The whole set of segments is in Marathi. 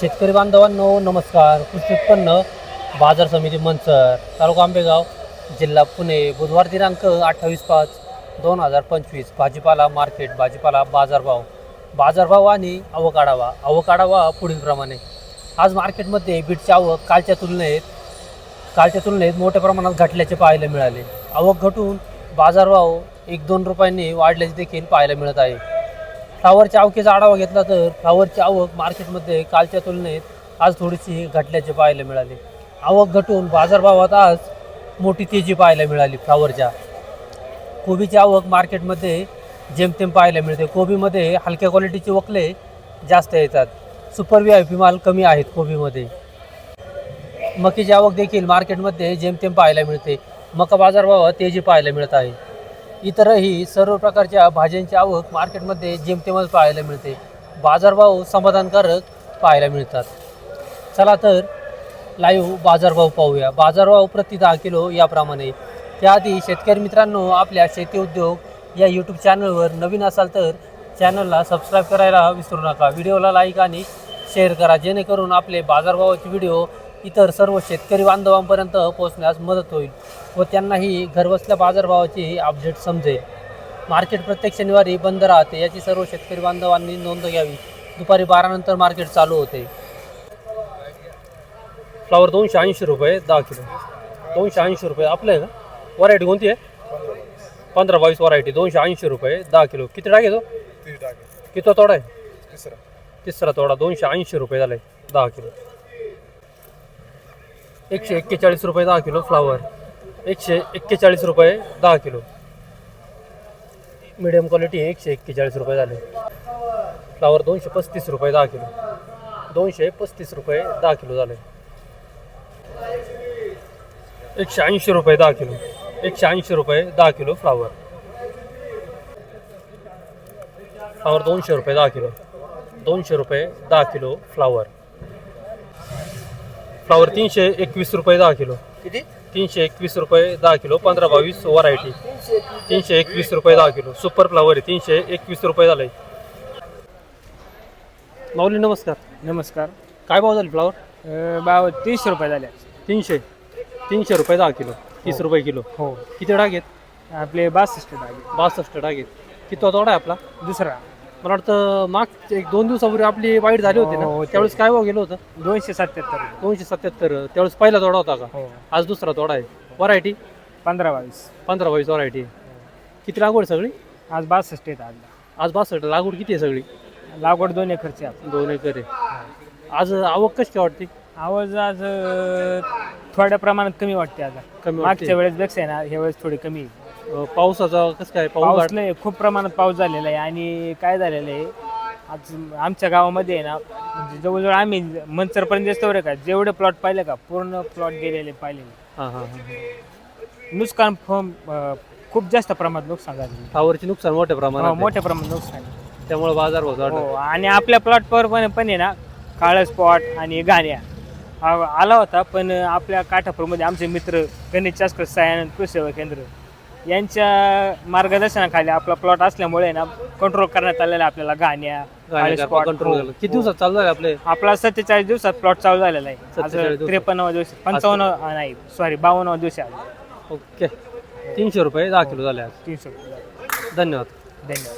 शेतकरी बांधवांनो नमस्कार. कृषी उत्पन्न बाजार समिती मंचर तालुका आंबेगाव जिल्हा पुणे. बुधवार दिनांक अठ्ठावीस पाच दोन हजार पंचवीस भाजीपाला मार्केट भाजीपाला बाजारभाव. बाजारभाव आणि आवक आढावा आवक आढावा पुढीलप्रमाणे आज मार्केटमध्ये बीटची आवक कालच्या तुलनेत कालच्या तुलनेत मोठ्या प्रमाणात घटल्याचे पाहायला मिळाले. आवक घटून बाजारभाव एक दोन रुपयांनी वाढल्याचे देखील पाहायला मिळत आहे. फ्लावरच्या आवकेचा आढावा घेतला तर फ्लावरची आवक मार्केटमध्ये कालच्या तुलनेत आज थोडीशी घटल्याचे पाहायला मिळाले. आवक घटून बाजारभावात आज मोठी तेजी पाहायला मिळाली फ्लावरच्या. कोबीची आवक मार्केटमध्ये जेमतेम पाहायला मिळते. कोबीमध्ये हलक्या क्वालिटीचे वकले जास्त येतात. सुपर व्ही आय पी माल कमी आहेत कोबीमध्ये. मकीची आवक देखील मार्केटमध्ये जेमतेम पाहायला मिळते. मका बाजारभावात तेजी पाहायला मिळत आहे. इतरही सर्व प्रकारच्या भाज्यांची आवक मार्केटमध्ये जेमतेमच पाहायला मिळते. बाजारभाव समाधानकारक पाहायला मिळतात. चला तर लाईव्ह बाजारभाव पाहूया. बाजारभाव प्रति दहा किलो याप्रमाणे. त्याआधी शेतकरी मित्रांनो आपल्या शेती उद्योग या यूट्यूब चॅनलवर नवीन असाल तर चॅनलला सबस्क्राईब करायला विसरू नका. व्हिडिओला लाईक आणि शेअर करा. जेणेकरून आपले बाजारभावाचे व्हिडिओ इतर सर्व शेतकरी बांधवांपर्यंत पोहोचण्यास मदत होईल व त्यांनाही घरबसल्या बाजारभावाची अपडेट समजेल. मार्केट प्रत्येक शनिवारी बंद राहते याची सर्व शेतकरी बांधवांनी नोंद घ्यावी. दुपारी बारानंतर मार्केट चालू होते. फ्लावर दोनशे ऐंशी रुपये दहा किलो. दोनशे ऐंशी रुपये आपलं आहे का व्हरायटी कोणती आहे? पंधरा बावीस व्हरायटी दोनशे ऐंशी रुपये दहा किलो. किती टाक येतो किती तोडा आहे? तिसरा. तोडा दोनशे ऐंशी रुपये झालाय दहा किलो. एकशे एक्केचाळीस रुपये दहा किलो फ्लावर एकशे एक्केचाळीस रुपये दहा किलो. मिडियम क्वालिटी एकशे एक्केचाळीस रुपये झाले. फ्लावर दोनशे पस्तीस रुपये दहा किलो. दोनशे पस्तीस रुपये दहा किलो झाले. एकशे ऐंशी रुपये दहा किलो. एकशे ऐंशी रुपये दहा किलो फ्लावर फ्लावर दोनशे रुपये दहा किलो. दोनशे रुपये दहा किलो फ्लावर फ्लावर तीनशे एकवीस रुपये दहा किलो. किती? तीनशे एकवीस रुपये दहा किलो पंधरा बावीस व्हरायटी. तीनशे एकवीस रुपये दहा किलो. सुपर फ्लावर आहे तीनशे एकवीस रुपये झाले. माऊली नमस्कार. नमस्कार. काय भाव झाले फ्लावर? अ, बाव तीस रुपये झाले. तीनशे. तीनशे रुपये दहा किलो तीस रुपये किलो. हो. किती डाग आहेत? आपले बासष्ट डागे बासष्ट डाग आहेत. किती तोडा आहे आपला? दुसरा. मला वाटतं माग एक दोन दिवसापूर्वी आपली वाईट झाली होती हो, ना होते. त्यावेळेस काय भाव गेलं होतं? दोनशे सत्याहत्तर. दोनशे सत्याहत्तर. त्यावेळेस पहिला तोडा होता का? हो. आज दुसरा तोडा आहे. व्हरायटी पंधरा बावीस. पंधरा बावीस व्हरायटी किती लागवड सगळी? आज बासष्ट येत आज. आज बासष्ट. लागवड किती आहे सगळी? लागवड दोन एकरची आहे. दोन एकर आहे. आज आवक कशी काय वाटते? आवाज आज अ, थोड्या प्रमाणात कमी वाटते आज. कमी मागच्या वेळेस पेक्षा आहे ना ह्या वेळेस थोडी कमी आहे. अं, पावसाचा कसं काय पाऊस पाऊस खूप प्रमाणात पाऊस झालेला आहे आणि काय झालेलं आहे आज आमच्या गावामध्ये आहे ना म्हणजे जवळजवळ आम्ही मंचरपर्यंत दिसतो बरं का जेवढे प्लॉट पाहिले का पूर्ण प्लॉट गेलेले पाहिलेले हा हा हा नुकसान अ, खूप जास्त प्रमाणात नुकसान झालेलं फ्लावरचे नुकसान मोठ्या हो, प्रमाणात आहे. मोठ्या प्रमाणात नुकसान आहे. त्यामुळे बाजार भाव वाढला. हो आणि आपल्या प्लॉटवर पण पण आहे ना काळं स्पॉट आणि गाण्या हा आला होता पण आपल्या काठापूरमध्ये आमचे मित्र गणेश चास्कर सायानंद कृषी सेवा केंद्र यांच्या मार्गदर्शनाखाली आपला प्लॉट असल्यामुळे ना कंट्रोल करण्यात आलेला आहे आपल्याला गाण्या spot. कंट्रोल हो, झालं किती हो. दिवसात चालू झाले आपले? आपला सत्तेचाळीस दिवसात प्लॉट चालू झालेला आहे. 47 आज दिवसात. त्रेपन्न दिवस पंचावन्न नाही सॉरी बावन्न दिवशी आले ओके. तीनशे रुपये दहा किलो झाले आज. तीनशे रुपये. धन्यवाद. धन्यवाद.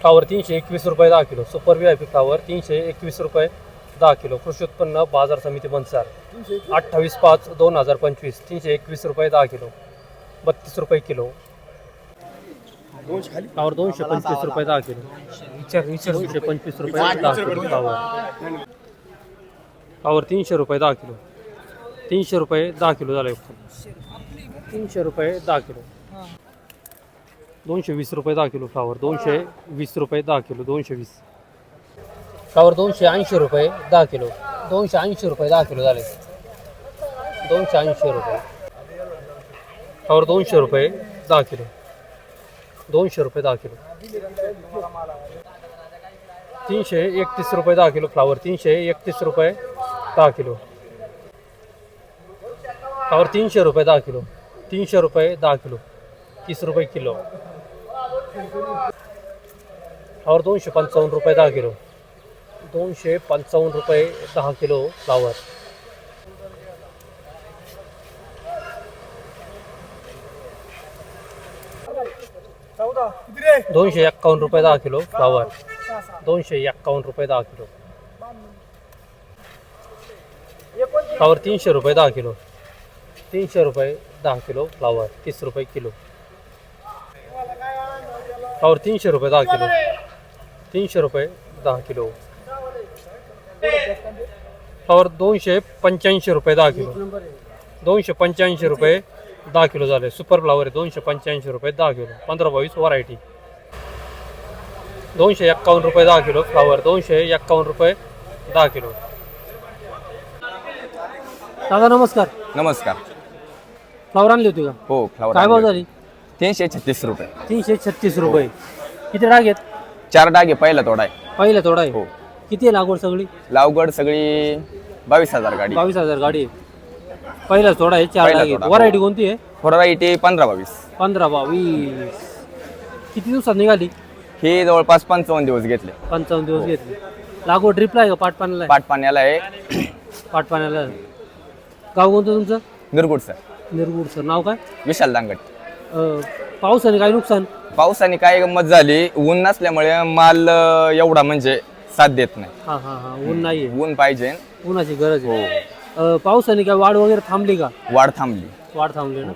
फ्लावर तीनशे एकवीस रुपये दहा kilo. Super V I P flower तीनशे एकवीस रुपये. दहा किलो. कृषी उत्पन्न बाजार समिती बनसार. अठ्ठावीस पाच दोन हजार पंचवीस. तीनशे एकवीस रुपये दहा किलो. बत्तीस रुपये किलो. फ्लावर दोनशे पंचवीस रुपये दहा किलो. विचार विचार. दोनशे पंचवीस रुपये दहा किलो फ्लावर फ्लावर तीनशे रुपये दहा किलो. तीनशे रुपये दहा किलो झाले तीनशे रुपये दहा किलो. दोनशे वीस रुपये दहा किलो फ्लावर दोनशे वीस रुपये दहा किलो. दोनशे वीस. फ्लावर दोनशे ऐंशी रुपये दहा किलो. दोनशे ऐंशी रुपये दहा किलो झाले. दोनशे ऐंशी रुपये. फ्लावर दोनशे रुपये दहा किलो. दोनशे रुपये दहा किलो. तीनशे एकतीस रुपये दहा किलो फ्लावर. तीनशे एकतीस रुपये दहा किलो. फ्लावर तीनशे रुपये दहा किलो. तीनशे रुपये दहा किलो. तीस रुपये किलो. फ्लावर दोनशे पंचावन्न रुपये दहा किलो. दोनशे पंचावन्न रुपये दहा किलो फ्लावर. दोनशे एक्कावन्न रुपये दहा किलो फ्लावर. दोनशे एक्कावन्न रुपये दहा किलो. फ्लावर तीनशे रुपये दहा किलो. तीनशे रुपये दहा किलो फ्लावर, तीस रुपये किलो. फ्लावर तीनशे रुपये दहा किलो. तीनशे रुपये दहा किलो. फ्लावर दोनशे पंच्याऐंशी रुपये दहा किलो. दोनशे पंच्याऐंशी रुपये दहा किलो झाले. सुपर फ्लावर आहे. दोनशे पंच्याऐंशी रुपये दहा किलो. पंधरा बावीस व्हरायटी दोनशे एक्कावन्न रुपये दहा किलो फ्लावर दोनशे एक्कावन्न रुपये दहा किलो. दादा नमस्कार. नमस्कार. फ्लावर आणली होती का? हो फ्लावर काय भाव आणले. झाली? तीनशे छत्तीस रुपये. तीनशे छत्तीस रुपये. किती डाग आहेत? चार डागे पहिला तोडा आहे. पहिला थोडा आहे. हो. किती आहे लागवड सगळी? लावगड सगळी बावीस हजार गाडी. बावीस हजार गाडी आहे. पहिला थोडा आहे चार पहिला तोडा, व्हरायटी हो. कोणती आहे? व्हरायटी पंधरा बावीस. पंधरा बावीस. किती दिवसात निघाली? हे जवळपास पंचावन्न दिवस घेतले. पंचावन्न दिवस घेतली. लागवड ड्रिपला आहे का? पाटपाण्याला? पाट पाण्याला आहे. पाटपाण्याला आहे. गाव कोणतं तुमचं? निरगुड सर. निरगुड सर. नाव काय? विशाल दांगट. अं, पावसाने काय नुकसान? पावसाने काय गंमत झाली? ऊन नसल्यामुळे माल अं, एवढा म्हणजे साथ देत नाही. हा हा हा. ऊन नाही आहे ऊन पाहिजे. उन्हाची गरज हो. आहे अं, पावसाने काय वाढ वगैरे थांबली का? वाढ थांबली. वाढ थांबली ना?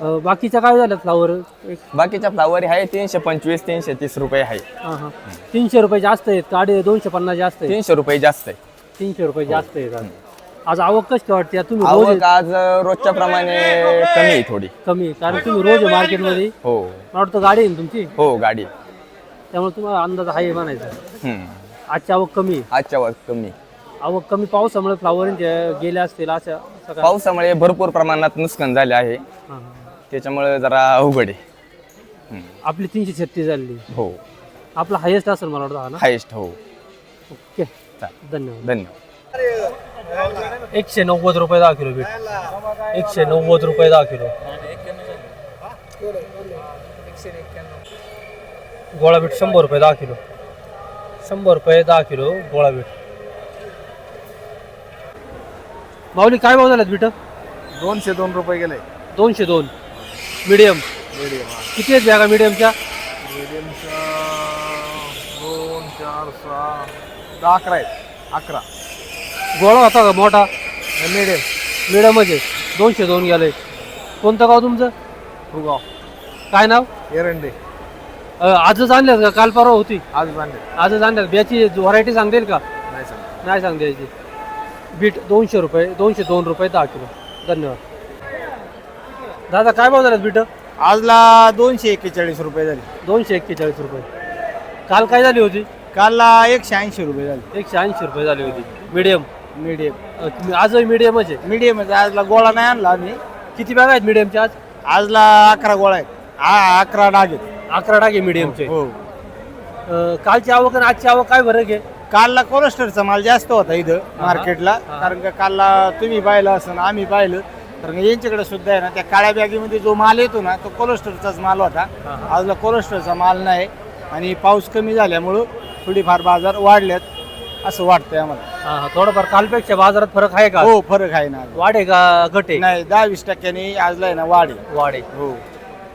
अं, बाकीच्या काय झालं फ्लावर एक बाकीच्या फ्लावर आहे तीनशे पंचवीस तीनशे तीस रुपये आहे. हा हा. तीनशे रुपये जास्त आहेत काडे दोनशे पन्नास जास्त आहेत? तीनशे रुपये जास्त आहे. तीनशे रुपये जास्त आहेत आज. आज आवक कशी काय वाटते तुम्ही रोज आवक आज रोजच्या प्रमाणे कमी आहे थोडी. कमी आहे. कारण तुम्ही रोज आहे मार्केटमध्ये हो. मला वाटतं गाडी आहे ना तुमची? हो गाडी त्यामुळे तुम्हाला अंदाज आहे म्हणायचा. हम्म. आजची आवक कमी आहे. आजच्या वाज कमी आवक कमी पावसामुळे फ्लावर गेले असतील अशा सगळ्या पावसामुळे भरपूर प्रमाणात नुकसान झाले आहे. हा, हा. त्याच्यामुळे जरा अवघड आहे. हम्म. आपली तीनशे छत्तीस झाली. हो. आपला हायेस्ट असेल मला वाटतं हा ना? हायेस्ट हो. ओके. चालेल. धन्यवाद. धन्यवाद. एकशे नव्वद रुपये दहा किलो बीट एकशे नव्वद रुपये दहा किलो. गोळा बीट शंभर रुपये दहा किलो. शंभर रुपये दहा किलो गोळा बीट. माऊली काय भाव झाल्यात बीट? दोनशे दोन रुपये गेले. दोनशे दोन. मिडियम. किती आहेत बॅगा मिडियमच्या? दोन चार सहा दहा अकरा आहेत. अकरा. गोळा होता का मोठा? मिडियम. मिडियमच आहे दोनशे दोन गेले. कोणतं गाव तुमचं? फुगाव. काय नाव? एरंडे. आजच आणल्यात का? काल परवा होती. आज बांधे आजच आणल्यात. बियाची व्हरायटी सांगता येईल का? नाही सांग नाही सांगता यायची बीट दोनशे रुपये दोनशे दोन रुपये दहा किलो. धन्यवाद. दादा काय भाव झाल्यात बीट? आजला दोनशे एक्केचाळीस रुपये झाले. दोनशे एक्केचाळीस रुपये. काल काय झाली होती? कालला एकशे ऐंशी रुपये झाले. एकशे ऐंशी रुपये झाली होती. मिडियम. मिडियम. आजही मिडियमच आहे. मिडियम आजला गोळा नाही आणला आम्ही. किती बॅग आहेत मिडियमचे आज? आजला अकरा गोळा आहेत. आ- अकरा डाग आहेत. अकरा टाके मिडियमचे हो कालची आवक आणि आजची आवक काय फरक आहे? कालला कोलेस्टरचा माल जास्त होता इथं मार्केटला. कारण का कालला तुम्ही पाहिलं असं आम्ही पाहिलं तर यांच्याकडे सुद्धा आहे ना त्या काळ्या बॅगेमध्ये जो माल येतो ना तो कोलेस्टरचाच माल होता. आजला कोलेस्टरचा माल नाही आणि पाऊस कमी झाल्यामुळं थोडीफार बाजार वाढल्यात असं वाटतंय आम्हाला. हा, हा, थोडंफार कालपेक्षा बाजारात फरक आहे का? हो फरक आहे ना. वाढ का घट? नाही दहा वीस टक्क्यांनी आजला आहे ना वाढ. आहे वाढ. हो.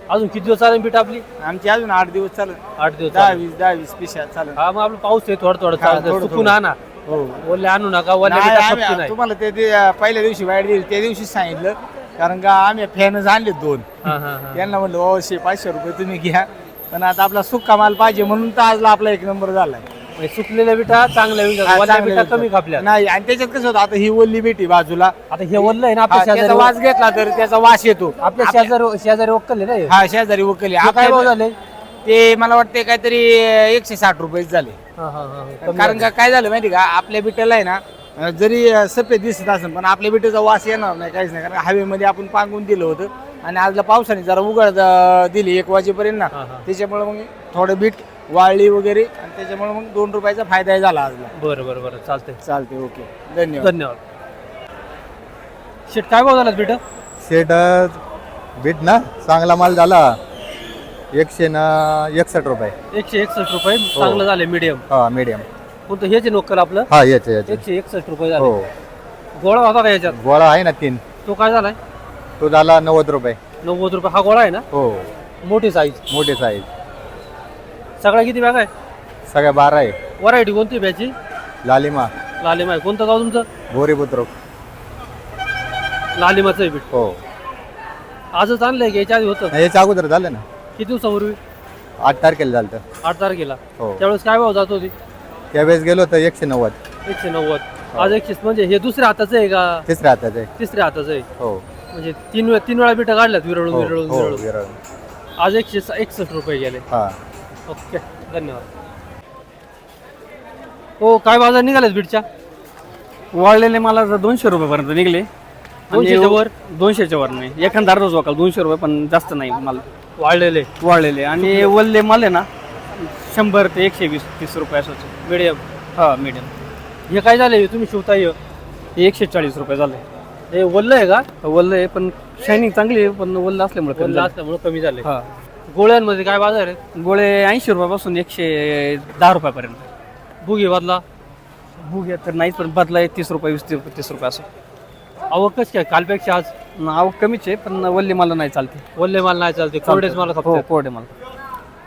अजून किती दिवस चालेल बीट आपली? आमची अजून आठ दिवस चालेल. आठ दिवस दहा चालेल. वीस दहा वीस पिशा चालेल. हा मग आपलं पाऊस आहे थोडं थोडं हा, चालतं थोडं- चुकून थोडं. आणा. हो. ओले आणू नका ओल्या नाही, बिटा आम्ही- खपकी नाही. तुम्हाला ते ते, अं, पहिल्या दिवशी वाईट दिली त्या दिवशीच सांगितलं. कारण का आम्ही फॅनच आणले दोन. हा, हा, हा. त्यांना म्हणलं ओ शे पाचशे रुपये तुम्ही घ्या. पण आता आपला सुक्का माल पाहिजे म्हणून तर आजला आपला एक नंबर झालाय. म्हणजे सुकलेल्या बिटा चांगल्या हा, चांगले बिटा भेटतात. कमी खापल्या नाही आणि त्याच्यात कसं होतं आता ही ओल्ली बेटी बाजूला. आता हे ओललं आहे ना हा, आपल्या त्याचा शेजारी वास घेतला तर त्याचा वास येतो. आपल्या शेजारी शेजारी वक्कल आहे ना हे. हा शेजारी वकली ते काय भाव झाले? ते मला वाटते काहीतरी एकशे साठ रुपये झाले. हा, हा, हा, कमी कारण. का काय झालं माहिती का? आपल्या बिटाला आहे ना अं, जरी अं, सफेद दिसत असेल पण आपल्या बिटाचा वास येणार नाही काहीच नाही. कारण हवेमध्ये आपण पांगून दिलं होतं आणि आजला पावसाने जरा उघड अं, दिली एक वाजेपर्यंत ना. हा, हा. त्याच्यामुळे मग थोडं बीट वाळली वगैरे आणि त्याच्यामुळे मग दोन रुपयाचा फायदा झाला आजला. बरं बरं बरं. चालतंय. चालते ओके. धन्यवाद. धन्यवाद. शेट काय भाव झाला बिट? सेट बीट ना चांगला माल झाला. एकशे ना एकसष्ट रुपये. एकशे एकसष्ट रुपये. चांगलं झालं मीडियम हा मीडियम कोणतं हेच आहे नोकल आपलं? हा याचे याचे एकशे एकसष्ट रुपये हो. झाले गोळा होता का याच्यात? गोळा आहे ना तीन. तो काय झालाय? तो झाला नव्वद रुपये. नव्वद रुपये. हा गोळा आहे ना? हो. मोठी साईज मोठे साईज सगळ्या किती बॅग आहे? सगळ्या बारा आहे. व्हरायटी कोणती ब्याची लालिमा. लालिमा आहे. कोणतं गाव तुमचं? भोरी बुद्रुक. लालिमाचं आहे बीट. हो. आजच आणलंय की याच्या आधी होतं? नाही, याच्या अगोदर झालं ना. किती दिवसापूर्वी? आठ तारखेला झालं होतं. आठ तारखेला. हो. त्यावेळेस काय भाव जात होती? त्यावेळेस गेलो तर एकशे नव्वद. एकशे नव्वद. आज एकशे म्हणजे हे दुसऱ्या हाताचं आहे का? तिसऱ्या हाताचे तिसऱ्या हाताचं आहे. हो. म्हणजे तीन वे- तीन वेळा बिटा काढल्यात विरळून हो. विरळून हो विरळून. विरळ. आज एकशे स- एकसष्ट रुपये गेले. हा. ओके धन्यवाद. हो काय बाजार निघालेत बीटच्या वाळलेले मला जर दोनशे रुपयेपर्यंत निघले. दोनशेच्या वर? दोनशेच्या वर नाही. एखादा अर्धच वाकाल दोनशे रुपये पण जास्त नाही माल. वाढलेले वाळलेले. आणि वल्ले माल आहे ना शंभर ते एकशे वीस तीस रुपये असं मिडियम हा मीडियम हे काय झाले तुम्ही शिवताय हे? एकशे चाळीस रुपये झाले. हे वल्ल आहे का? वल्ल आहे पण शायनिंग चांगली आहे पण वल्ल असल्यामुळे कमी वल्ल झालं. असल्यामुळे कमी झाले. हा. गोळ्यांमध्ये काय बाजार आहे गोळे ऐंशी रुपयापासून एकशे दहा रुपयापर्यंत. बुगी बदला? बुगे तर नाहीच पण बदला आहे तीस रुपये वीस तीस तीस रुपये असं. आवक कशी काय कालपेक्षा आज? आवक कमीच आहे पण वल्ले मला नाही चालते. वल्ले माल नाही चालते कोरडेच माल हो कोरडे माल.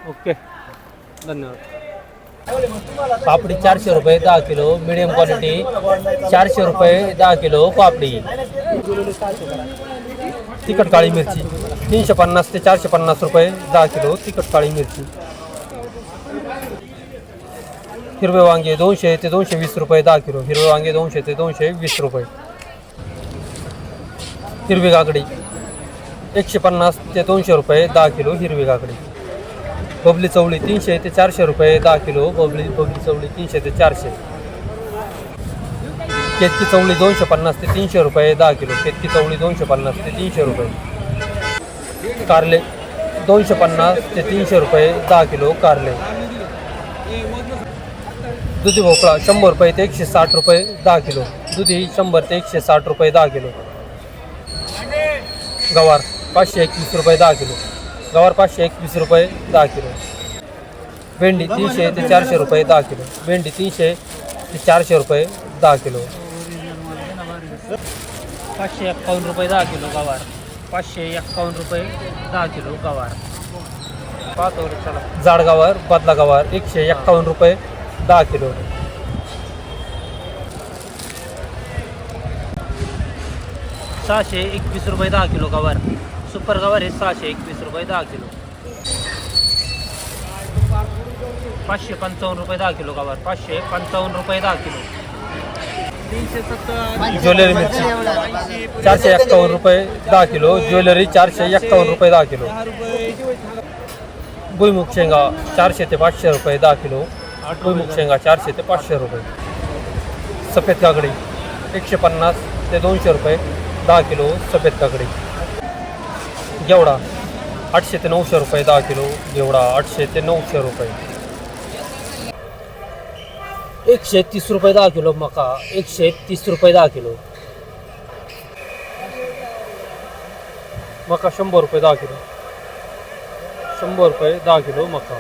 ओके. धन्यवाद. पापडी चारशे रुपये दहा किलो. मिडियम क्वालिटी चारशे रुपये दहा किलो पापडी. तिखट काळी मिरची. तीनशे पन्नास ते चारशे पन्नास रुपये दहा किलो तिखट काळी मिरची. हिरवे वांगे दोनशे ते दोनशे वीस रुपये दहा किलो. हिरवे वांगे दोनशे ते दोनशे वीस रुपये. हिरवी काकडी एकशे पन्नास ते दोनशे रुपये दहा किलो हिरवी काकडी बबली चवळी तीनशे ते चारशे रुपये दहा किलो. बबली बबली चवळी तीनशे ते चारशे. केतकी चवळी दोनशे पन्नास ते तीनशे रुपये दहा किलो. केतकी चवळी दोनशे पन्नास ते तीनशे रुपये. कारले. दोनशे पन्नास ते तीनशे रुपये दहा किलो कारले. दुधी भोपळा शंभर रुपये ते एकशे साठ रुपये दहा किलो. दुधी शंभर ते एकशे साठ रुपये दहा किलो. गवार पाचशे एकवीस रुपये दहा किलो. गवार पाचशे एकवीस रुपये दहा किलो. भेंडी तीनशे ते चारशे रुपये दहा किलो. भेंडी तीनशे ते चारशे रुपये दहा किलो. पाचशे एकावन्न रुपये दहा किलो गवार. पाचशे एक्कावन्न रुपये दहा किलो गवार. पाहतो चला. जाड गवार बदला गवार एकशे एक्कावन्न रुपये दहा किलो. सहाशे एकवीस रुपये दहा किलो गवार. सुपर गवार हे सहाशे एकवीस रुपये दहा किलो. पाचशे पंचावन्न रुपये दहा किलो गवार. पाचशे पंचावन्न रुपये दहा किलो. ज्वेलरी मिरची. चारशे एक्कावन्न रुपये दहा किलो. ज्वेलरी चारशे एक्कावन्न रुपये दहा किलो. भुईमुग शेंगा चारशे ते पाचशे रुपये दहा किलो. भुईमुग शेंगा चारशे ते पाचशे रुपये. सफेद काकडी एकशे पन्नास ते दोनशे रुपये दहा किलो सफेद काकडी. गेवडा आठशे ते नऊशे रुपये दहा किलो. घेवडा आठशे ते नऊशे रुपये. एकशे तीस रुपये दहा किलो मका एकशे तीस रुपये दहा किलो. मका शंभर रुपये दहा किलो. शंभर रुपये दहा किलो मका.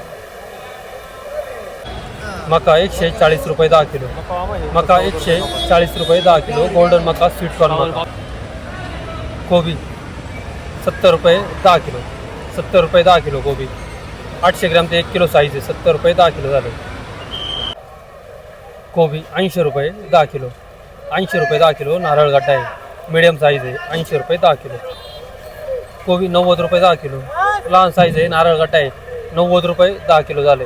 मका एकशे चाळीस रुपये दहा किलो. मका एकशे चाळीस रुपये दहा किलो. गोल्डन मका स्वीट कॉर्न मका. कोबी सत्तर रुपये दहा किलो. सत्तर रुपये दहा किलो कोबी. आठशे ग्रॅम ते एक किलो साईज आहे. सत्तर रुपये दहा किलो झालं. कोबी ऐंशी रुपये दहा किलो. ऐंशी रुपये दहा किलो नारळ गड्डा आहे. मिडियम साईज आहे. ऐंशी रुपये दहा किलो. कोबी नव्वद रुपये दहा किलो. लहान साईज आहे. नारळ गड्डा आहे. नव्वद रुपये दहा किलो झाले.